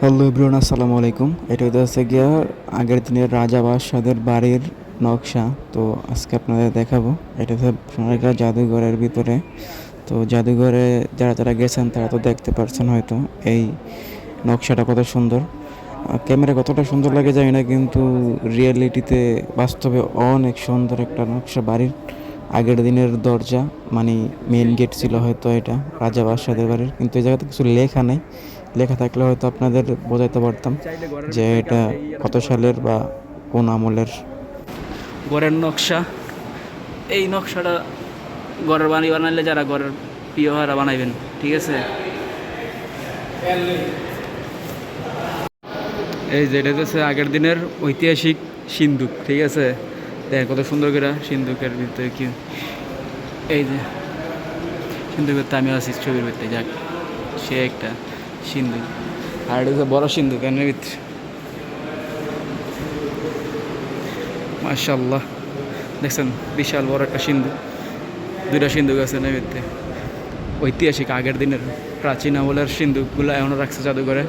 Hello ইব্রুন আসসালামু আলাইকুম। এটা হচ্ছে গিয়া আগের দিনের রাজা বাদশাদের বাড়ির নকশা। তো আজকে আপনাদের দেখাবো। এটা হচ্ছে সোনারগাঁ জাদুঘরের ভিতরে। তো জাদুঘরে যারা যারা গেছেন, তারা তো দেখতে পারছেন হয়তো এই নকশাটা কত সুন্দর। ক্যামেরা কতটা সুন্দর লাগে জানি না, কিন্তু রিয়েলিটিতে বাস্তবে অনেক সুন্দর একটা নকশা বাড়ির আগের দিনের দরজা। মানে মেন গেট ছিল হয়তো এটা, রাজা বাদশাদের বাড়ির। কিন্তু এই জায়গাতে কিছু লেখা নেই। লেখা থাকলে হয়তো আপনাদের বোঝাতে পারতাম যে এটা কত সালের বা কোন আমলের। ঘরের নকশা। এই নকশাটা ঘরের বাড়ি বানাইলে যারা ঘরের প্রিয় হারা বানাইবেন, ঠিক আছে? এই যে এটা হচ্ছে আগের দিনের ঐতিহাসিক সিন্দুক, ঠিক আছে? দেখ কত সুন্দর করে সিন্দুকের ভিতরে কি। এই যে সিন্দুকের তো আমি আছি, ছবির ভিতরে, যাক, সে একটা। সিন্দুক আর এটা হচ্ছে বড় সিন্দুক এর ভিতরে মাশাল্লাহ দেখছেন বিশাল বড় একটা সিন্ধু দুইটা সিন্ধুক আছে নৈবেদ্যে ঐতিহাসিক আগের দিনের প্রাচীন আমলের সিন্ধুকগুলো এখনও রাখছে জাদুঘরে